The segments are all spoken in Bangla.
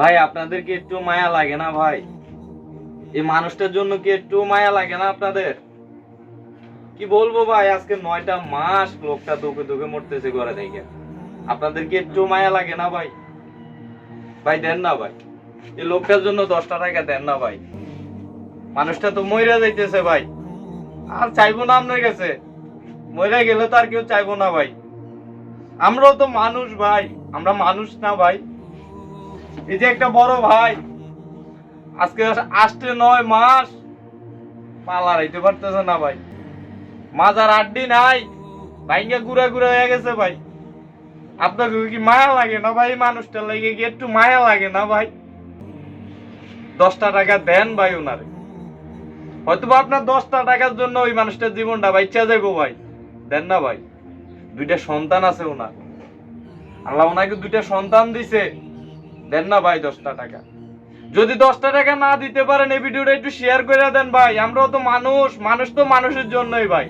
ভাই আপনাদের কি একটু মায়া লাগে না ভাই? এই মানুষটার জন্য কি একটু মায়া লাগে না আপনাদের? কি বলব ভাই, আজকে নয়টা মাস লোকটা দুঃখে দুঃখে মরতেছে ঘরে দেখে আপনাদের কি একটু মায়া লাগে না ভাই? ভাই, দেন না ভাই। এই লোকটার জন্য দশটা টাকা দেন না ভাই। মানুষটা তো মইরা যাইতেছে ভাই। আর চাইব না আপনার কাছে। মইরা গেলে তো আর কেউ চাইব না ভাই। আমরাও তো মানুষ ভাই। আমরা মানুষ না ভাই। এই যে একটা বড় ভাই, আজকে আসতে নয় মাস। পালা রাইতে পারতেছে না ভাই। মাজার আড্ডি নাই, ভাইঙ্গা ঘুরা ঘুরা হয়ে গেছে ভাই। আপনাকে কি মায়া লাগে না ভাই? মানুষটা লাগে কি একটু মায়া লাগে না ভাই? দশটা টাকা দেন ভাই ওনারে। হয়তো আপনার দশটা টাকার জন্য ওই মানুষটার জীবনটা বাইচা যাইবো ভাই। দেন না ভাই। দুইটা সন্তান আছে ওনার। আল্লাহ ওনাকে দুইটা সন্তান দিছে। দেন না ভাই দশটা টাকা। যদি দশটা টাকা না দিতে পারেন এই ভিডিওটা একটু শেয়ার করে দেন ভাই। আমরাও তো মানুষ মানুষ তো মানুষের জন্যই ভাই।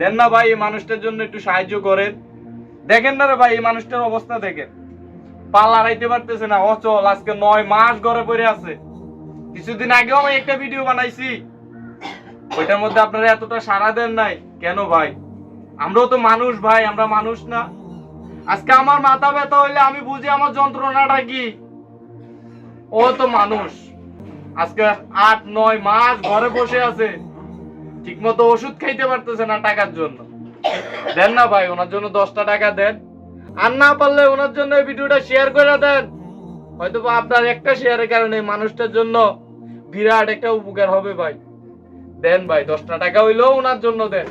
দেন না ভাই, এই মানুষটার জন্য একটু সাহায্য করেন। দেখেন না রে ভাই, এই মানুষটার অবস্থা দেখেন। পা লড়াইতে পারতেছে না, অচল। আজকে নয় মাস ঘরে পড়ে আছে। কিছুদিন আগেও আমি একটা ভিডিও বানাইছি। ওইটার মধ্যে আপনারা এতটা সাড়া দেন নাই। কেন ভাই? আমরাও তো মানুষ ভাই, আমরা মানুষ না। আজকে আমার মাথা ব্যথা হইলে আমি বুঝি আমার যন্ত্রণাটা কি? ও তো মানুষ। আজকে আট, নয় মাস ঘরে বসে আছে। ঠিক মতো ওষুধ খাইতে পারতেছে না টাকার জন্য। দেন না ভাই, ওনার জন্য দশটা টাকা দেন। আর না পারলে ওনার জন্য এই ভিডিওটা শেয়ার করে দেন। হয়তো আপনার একটা শেয়ারের কারণে মানুষটার জন্য বিরাট একটা উপকার হবে ভাই। দেন ভাই, দশটা টাকা হইলেও ওনার জন্য দেন।